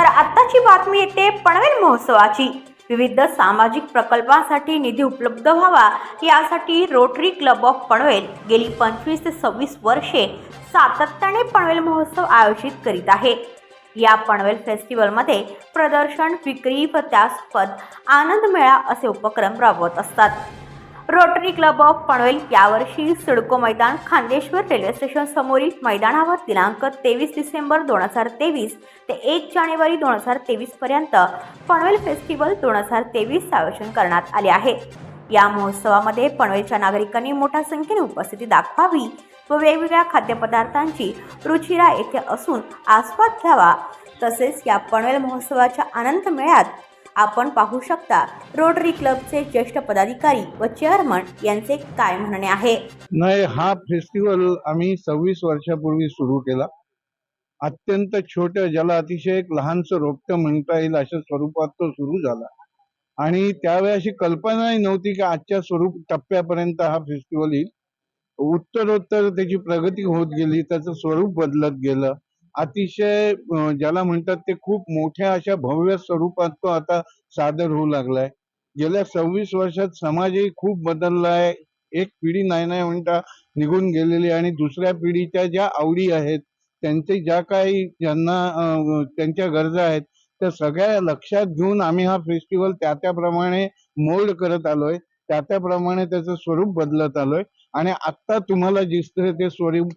तर आत्ताची बातमी येते पनवेल महोत्सवाची. विविध सामाजिक प्रकल्पांसाठी निधी उपलब्ध व्हावा यासाठी रोटरी क्लब ऑफ पनवेल गेली पंचवीस ते सव्वीस वर्षे सातत्याने पनवेल महोत्सव आयोजित करीत आहे. या पनवेल फेस्टिवलमध्ये प्रदर्शन विक्री व त्यास्पद आनंद मेळा असे उपक्रम राबवत असतात. रोटरी क्लब ऑफ पनवेल यावर्षी सिडको मैदान खांदेश्वर रेल्वे स्टेशन समोरील मैदानावर दिनांक तेवीस डिसेंबर दोन हजार तेवीस ते एक जानेवारी दोन हजार तेवीस पर्यंत पनवेल फेस्टिवल दोन हजार तेवीस आयोजन करण्यात आले आहे. या महोत्सवामध्ये पनवेलच्या नागरिकांनी मोठ्या संख्येने उपस्थिती दाखवावी व वेगवेगळ्या खाद्यपदार्थांची रुचिरा येथे असून आस्वाद घ्यावा. तसेच या पनवेल महोत्सवाच्या आनंद मेळ्यात आपण पाहू शकता रोटरी क्लबचे ज्येष्ठ पदाधिकारी व चेअरमन यांचे काय म्हणणे आहे? नाही हा फेस्टिवल आम्ही सव्वीस वर्षापूर्वी सुरू केला. अत्यंत छोट ज्याला अतिशय एक लहानसं रोपटं म्हणता येईल अशा स्वरूपात तो सुरू झाला. आणि त्यावेळी अशी कल्पनाही नव्हती की आजच्या स्वरूप टप्प्यापर्यंत हा फेस्टिवल येईल. उत्तरोत्तर त्याची प्रगती होत गेली त्याचं स्वरूप बदलत गेलं. अतिशय ज्याला म्हणतात ते खूप मोठ्या अशा भव्य स्वरूपात तो आता सादर होऊ लागलाय. गेल्या सव्वीस वर्षात समाजही खूप बदललाय. एक पिढी नाही नाही म्हणता निघून गेलेली आणि दुसऱ्या पिढीच्या ज्या आवडी आहेत त्यांचे ज्या काही ज्यांना त्यांच्या गरजा आहेत त्या सगळ्या लक्षात घेऊन आम्ही हा फेस्टिवल त्या त्याप्रमाणे मोल्ड करत आलोय. त्या त्याप्रमाणे त्याचं स्वरूप बदलत आलोय. आणि आत्ता तुम्हाला दिसतंय ते स्वरूप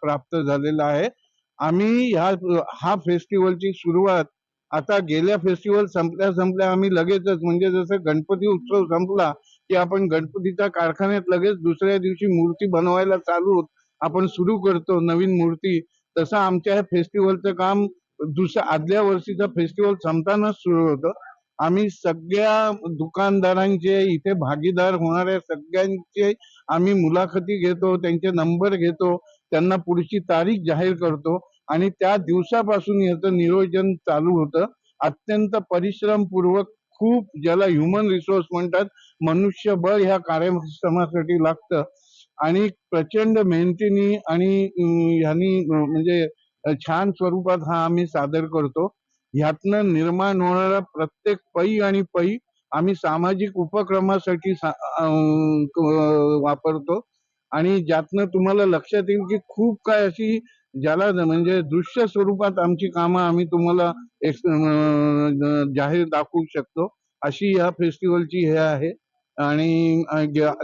प्राप्त झालेलं आहे आम्ही ह्या हा फेस्टिवलची सुरुवात आता गेल्या फेस्टिवल संपल्या संपल्या आम्ही लगेचच म्हणजे जसं गणपती उत्सव संपला की आपण गणपतीच्या कारखान्यात लगेच दुसऱ्या दिवशी मूर्ती बनवायला चालू आपण सुरू करतो नवीन मूर्ती. तसं आमच्या ह्या फेस्टिवलचं काम दुसऱ्या आदल्या वर्षीचं फेस्टिवल संपतानाच सुरू होतं. आम्ही सगळ्या दुकानदारांचे इथे भागीदार होणाऱ्या सगळ्यांचे आम्ही मुलाखती घेतो त्यांचे नंबर घेतो. त्यांना पुढची तारीख जाहीर करतो. आणि त्या दिवसापासून याचं नियोजन चालू होतं. अत्यंत परिश्रमपूर्वक खूप ज्याला ह्युमन रिसोर्स म्हणतात मनुष्यबळ ह्या कार्यक्रमासाठी लागतं. आणि प्रचंड मेहनतीने आणि ह्यानी म्हणजे छान स्वरूपात हा आम्ही सादर करतो. ह्यातनं निर्माण होणारा प्रत्येक पै आणि पै आम्ही सामाजिक उपक्रमासाठी सा- वापरतो. आणि ज्यातनं तुम्हाला लक्षात येईल की खूप काय अशी ज्याला म्हणजे दृश्य स्वरूपात आमची कामं आम्ही तुम्हाला जाहीर दाखवू शकतो. अशी या फेस्टिवलची हे आहे. आणि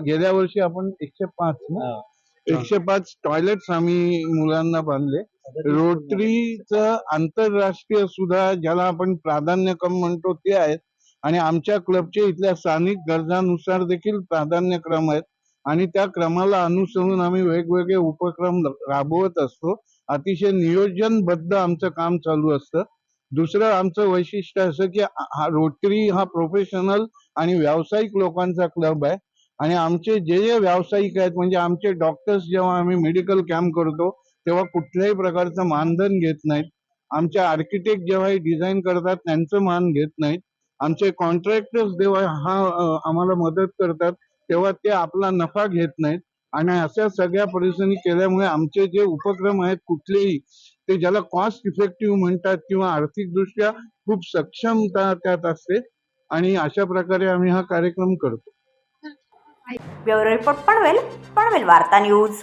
गेल्या वर्षी आपण एकशे पाच ना? एकशे पाच टॉयलेट्स आम्ही मुलांना बांधले. रोटरीचं आंतरराष्ट्रीय सुद्धा ज्याला आपण प्राधान्यक्रम म्हणतो ते आहेत. आणि आमच्या क्लबचे इथल्या स्थानिक गरजानुसार देखील प्राधान्यक्रम आहेत. आणि त्या क्रमाला अनुसरून आम्ही वेगवेगळे उपक्रम राबवत असतो. अतिशय नियोजनबद्ध आमचं काम चालू असतं. दुसरं आमचं वैशिष्ट्य असं की हा रोटरी हा प्रोफेशनल आणि व्यावसायिक लोकांचा क्लब आहे. आणि आमचे जे जे व्यावसायिक आहेत म्हणजे आमचे डॉक्टर्स जेव्हा आम्ही मेडिकल कॅम्प करतो तेव्हा कुठल्याही प्रकारचं मानधन घेत नाहीत. आमचे आर्किटेक्ट जेव्हा डिझाईन करतात त्यांचं मान घेत नाहीत. आमचे कॉन्ट्रॅक्टर्स जेव्हा हा आम्हाला मदत करतात तेव्हा ते आपला नफा घेत नाहीत. आणि अशा सगळ्या परिस्थिती केल्यामुळे आमचे जे उपक्रम आहेत कुठलेही ते ज्याला कॉस्ट इफेक्टिव्ह म्हणतात किंवा आर्थिकदृष्ट्या खूप सक्षमता त्यात असते. आणि अशा प्रकारे आम्ही हा कार्यक्रम करतो. ब्युरो रिपोर्ट पनवेल पनवेल वार्ता न्यूज.